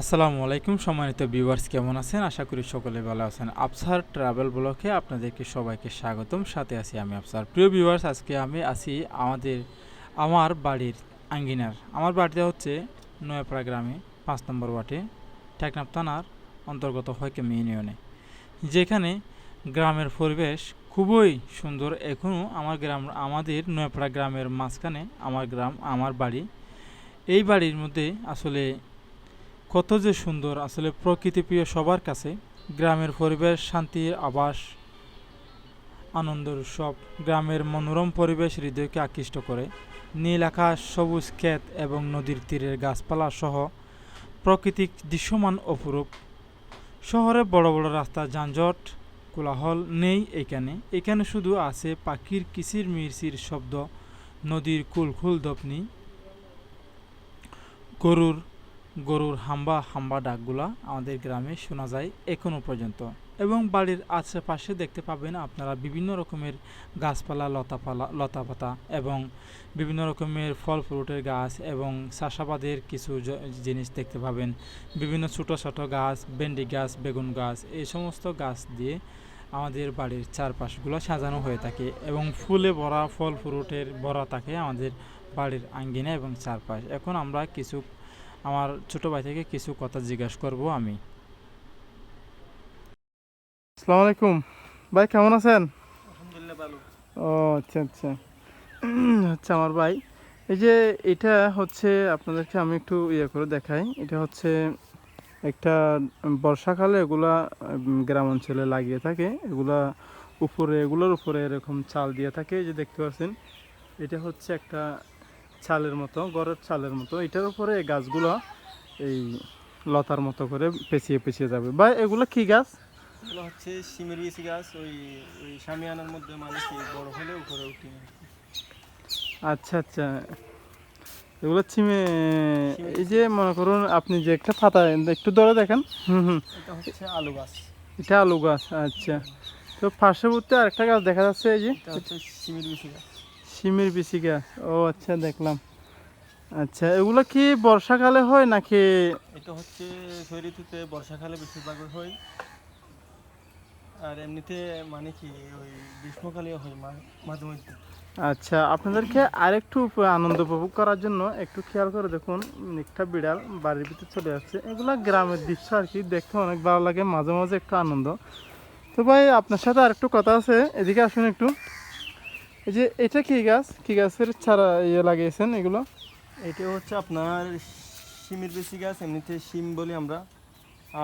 আসসালামু আলাইকুম সম্মানিত ভিউয়ার্স, কেমন আছেন? আশা করি সকলে ভালো আছেন। আফসার ট্রাভেল ব্লকে আপনাদেরকে সবাইকে স্বাগতম। সাথে আছি আমি আফসার। প্রিয় ভিউয়ার্স, আজকে আমি আছি আমাদের, আমার বাড়ির আঙ্গিনার। আমার বাড়িটা হচ্ছে নয়াপাড়া গ্রামে, পাঁচ নম্বর ওয়ার্ডে টেকনাফ থানার অন্তর্গত হয়কেম ইউনিয়নে। যেখানে গ্রামের পরিবেশ খুবই সুন্দর। এখনও আমার গ্রাম, আমাদের নয়াপাড়া গ্রামের মাঝখানে আমার গ্রাম, আমার বাড়ি। এই বাড়ির মধ্যে আসলে কত যে সুন্দর আসলে প্রকৃতিপ্রিয় সবার কাছে, গ্রামের পরিবেশ, শান্তির আবাস, আনন্দের উৎসব, গ্রামের মনোরম পরিবেশ হৃদয়কে আকৃষ্ট করে। নীল আকাশ, সবুজ ক্ষেত এবং নদীর তীরের গাছপালা সহ প্রাকৃতিক দৃশ্যমান অপরূপ। শহরে বড় বড় রাস্তা, যানজট, কোলাহল নেই এখানে। এখানে শুধু আছে পাখির কিচির মিরচির শব্দ, নদীর কুলকুল দপনি গরুর গরুর হাম্বা হাম্বা ডাকগুলা আমাদের গ্রামে শোনা যায় এখনও পর্যন্ত। এবং বাড়ির আশেপাশে দেখতে পাবেন আপনারা বিভিন্ন রকমের গাছপালা, লতাপালা, লতাপাতা এবং বিভিন্ন রকমের ফল, ফ্রুটের গাছ এবং চাষাবাদের কিছু জিনিস দেখতে পাবেন। বিভিন্ন ছোটো ছোটো গাছ, ভেন্ডি গাছ, বেগুন গাছ, এই সমস্ত গাছ দিয়ে আমাদের বাড়ির চারপাশগুলো সাজানো হয়ে থাকে এবং ফুলে ভরা ফল, ফ্রুটের ভরা থাকে আমাদের বাড়ির আঙ্গিনা এবং চারপাশ। এখন আমরা কিছু আমার ছোট ভাই থেকে কিছু কথা জিজ্ঞাসা করব আমি। আসসালামু আলাইকুম। ভাই কেমন আছেন? আলহামদুলিল্লাহ ভালো। ও আচ্ছা আচ্ছা। আচ্ছা আমার ভাই এই যে এটা হচ্ছে আপনাদেরকে আমি একটু ইয়ে করে দেখাই। এটা হচ্ছে একটা বর্ষাকালে এগুলা গ্রাম অঞ্চলে লাগিয়ে থাকে। এগুলা উপরে এগুলোর উপরে এরকম চাল দিয়ে থাকে। এই যে দেখতে পাচ্ছেন এটা হচ্ছে একটা চালের মতো গড়ের ছালের মতো এটার উপরে এই গাছগুলো এই লতার মতো করে পেঁচিয়ে পেঁচিয়ে যাবে। বা এগুলো কি গাছ? এগুলো হচ্ছে সিমের বিচি গাছ ওই ওই সামিয়ানার মধ্যে মানে কি বড় হলে উপরে উঠে। আচ্ছা আচ্ছা। এগুলো চিমে এই যে মনে করুন আপনি যে একটা পাতা একটু ধরে দেখেন। হুম হুম। এটা হচ্ছে আলু গাছ। এটা আলু গাছ আচ্ছা। তো পার্শ্ববর্তী আরেকটা গাছ দেখা যাচ্ছে এই যে। এটা হচ্ছে সিমের বিচি গাছ। শিমের বিচি গাছ ও আচ্ছা দেখলাম। আচ্ছা এগুলো কি বর্ষাকালে হয় নাকি? এটা হচ্ছে ছয় ঋতুতে বর্ষাকালে বেশিরভাগ হয়। আর এমনিতে মানে কি ওই গ্রীষ্মকালেও হয় মাঝে মধ্যে। আচ্ছা আপনাদেরকে আরেকটু আনন্দ উপভোগ করার জন্য একটু খেয়াল করে দেখুন একটা বিড়াল বাড়ির ভিতরে চলে যাচ্ছে এগুলা গ্রামের দৃশ্য আর কি দেখতে অনেক ভালো লাগে মাঝে মাঝে একটু আনন্দ। তো ভাই আপনার সাথে আরেকটু কথা আছে এদিকে আসুন একটু। এই যে এটা কি গাছ? কি গাছের চারা ইয়ে লাগিয়েছেন এগুলো? এটা হচ্ছে আপনার শিমের বেশি গাছ এমনিতে শিম বলি আমরা।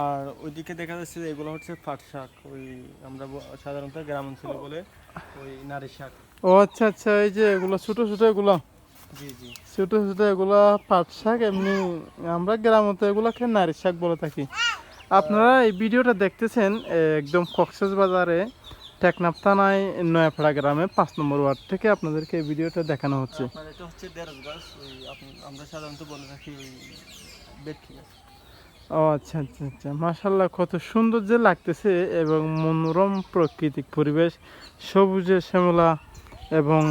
আর ওইদিকে দেখা যাচ্ছে যে এগুলো হচ্ছে পাট শাক ওই আমরা সাধারণত গ্রাম অঞ্চলে বলে ওই নারী শাক। ও আচ্ছা আচ্ছা এই যে এগুলো ছোটো ছোটো এগুলো? জি জি। ছোটো ছোটো এগুলা পাট শাক এমনি আমরা গ্রামতে এগুলোকে নারী শাক বলে থাকি। আপনারা এই ভিডিওটা দেখতেছেন একদম কক্সেস টেকনাফ থানায় নয়াপাড়া গ্রামে পাঁচ নম্বর ওয়ার্ড থেকে আপনাদেরকে এই ভিডিওটা দেখানো হচ্ছে। এটা আমরা সাধারণত বলে থাকি ও আচ্ছা আচ্ছা আচ্ছা। মাশাল্লাহ কত সুন্দর যে লাগতেছে এবং মনোরম প্রাকৃতিক পরিবেশ সবুজে শ্যামলা এবং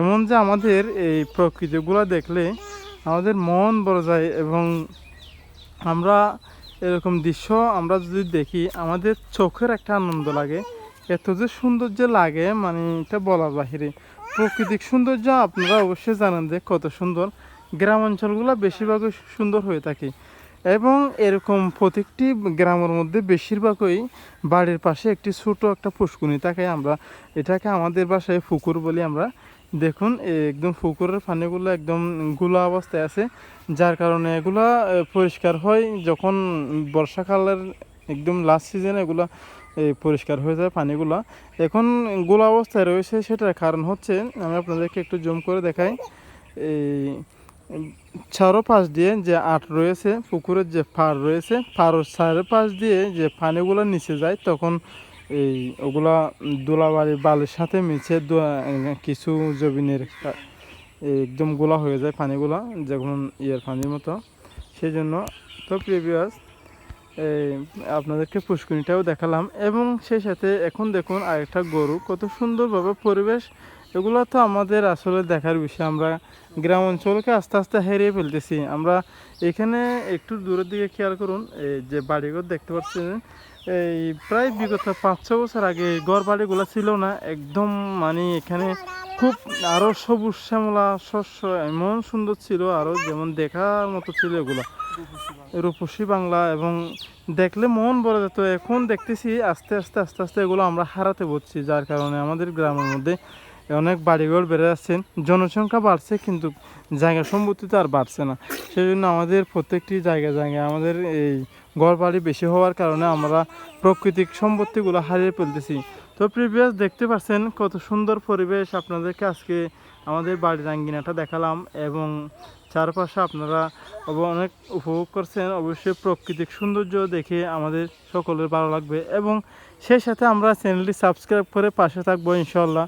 এমন যে আমাদের এই প্রকৃতিগুলো দেখলে আমাদের মন বড় যায় এবং আমরা এরকম দৃশ্য আমরা যদি দেখি আমাদের চোখের একটা আনন্দ লাগে। এত যে সৌন্দর্য লাগে মানে এটা বলার বাহিরে। প্রাকৃতিক সৌন্দর্য আপনারা অবশ্যই জানেন যে কত সুন্দর। গ্রাম অঞ্চলগুলো বেশিরভাগই সুন্দর হয়ে থাকে। এবং এরকম প্রত্যেকটি গ্রামের মধ্যে বেশিরভাগই বাড়ির পাশে একটি ছোট একটা পুষ্কুনি থাকে। আমরা এটাকে আমাদের বাসায় পুকুর বলি আমরা। দেখুন একদম পুকুরের পানিগুলো একদমগুলা অবস্থায় আছে। যার কারণে এগুলা পরিষ্কার হয়। যখন বর্ষাকালের একদম লাস্ট সিজনে এগুলা এ, পরিষ্কার হয়ে যায় পানিগুলা। এখন গোলা অবস্থায় রয়েছে সেটার কারণ হচ্ছে আমি আপনাদেরকে একটু জুম করে দেখাই। এই চারো পাশ দিয়ে যে আট রয়েছে পুকুরের যে পার রয়েছে পাড়ের চারের পাশ দিয়ে যে পানিগুলো নিচে যায় তখন এই ওগুলা দোলাবাড়ি বালির সাথে মিশে কিছু জমিনের একদম গোলা হয়ে যায় পানিগুলা যেমন ইয়ের পানির মতো। সেই জন্য তো প্রিভিয়াস এই আপনাদেরকে পুষ্করিণীটাও দেখালাম। এবং সেই সাথে এখন দেখুন আরেকটা গরু, কত সুন্দরভাবে পরিবেশ। এগুলো তো আমাদের আসলে দেখার বিষয়। আমরা গ্রাম অঞ্চলকে আস্তে আস্তে হারিয়ে ফেলতেছি। আমরা এখানে একটু দূরের দিকে খেয়াল করুন, এই যে বাড়িঘর দেখতে পাচ্ছেন, এই প্রায় বিগত পাঁচ ছ বছর আগে এই ঘর বাড়িগুলো ছিল না। একদম মানে এখানে খুব আরও সবুজ শ্যামলা শস্য এমন সুন্দর ছিল আরও যেমন দেখার মতো ছিল এগুলো। রূপসী বাংলা এবং দেখলে মন ভরে যেত। এখন দেখতেছি আস্তে আস্তে আস্তে আস্তে এগুলো আমরা হারাতে বলছি যার কারণে আমাদের গ্রামের মধ্যে অনেক বাড়িঘর বেড়ে যাচ্ছেন জনসংখ্যা বাড়ছে কিন্তু জায়গা সম্পত্তি তো আর বাড়ছে না। সেই জন্য আমাদের প্রত্যেকটি জায়গা জায়গায় আমাদের এই ঘর বাড়ি বেশি হওয়ার কারণে আমরা প্রাকৃতিক সম্পত্তিগুলো হারিয়ে ফেলতেছি। তো প্রিভিয়াস দেখতে পাচ্ছেন কত সুন্দর পরিবেশ আপনাদেরকে আজকে আমাদের বাড়ির আঙ্গিনাটা দেখালাম এবং চারপাশে আপনারা অনেক উপভোগ করছেন। অবশ্যই প্রাকৃতিক সৌন্দর্য দেখে আমাদের সকলের ভালো লাগবে। এবং সেই সাথে আমরা চ্যানেলটি সাবস্ক্রাইব করে পাশে থাকব ইনশাল্লাহ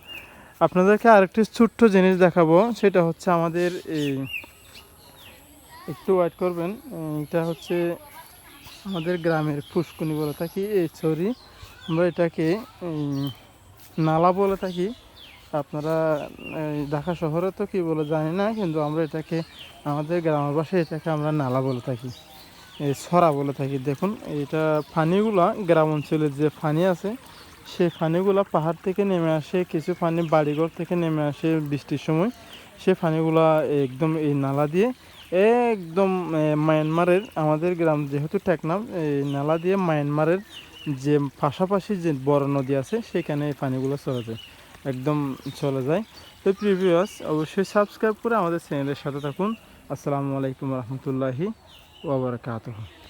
আপনাদেরকে আরেকটি ছোট্ট জিনিস দেখাবো। সেটা হচ্ছে আমাদের এই একটু ওয়েট করবেন। এটা হচ্ছে আমাদের গ্রামের ফুসকুনি বলে থাকি, এই সরি আমরা এটাকে নালা বলে থাকি। আপনারা ঢাকা শহরে তো কী বলে জানি না, কিন্তু আমরা এটাকে, আমাদের গ্রামের ভাষায় এটাকে আমরা নালা বলে থাকি। এই ছড়া বলে থাকি। দেখুন এটা ফানিগুলা, গ্রাম অঞ্চলের যে ফানি আছে, সেই ফানিগুলা পাহাড় থেকে নেমে আসে, কিছু ফানি বাড়িঘর থেকে নেমে আসে বৃষ্টির সময়। সে ফানিগুলা একদম এই নালা দিয়ে, একদম মায়ানমারের, আমাদের গ্রাম যেহেতু টেকনাম এই নালা দিয়ে মায়ানমারের যে পাশাপাশি যে বড় নদী আছে, সেখানে এই পানিগুলো চলে যায় একদম চলে যায়। তো প্রিভিয়াস অবশ্যই সাবস্ক্রাইব করে আমাদের চ্যানেলের সাথে থাকুন। আসসালামু আলাইকুম রহমতুল্লাহি ওবরাকাতুহ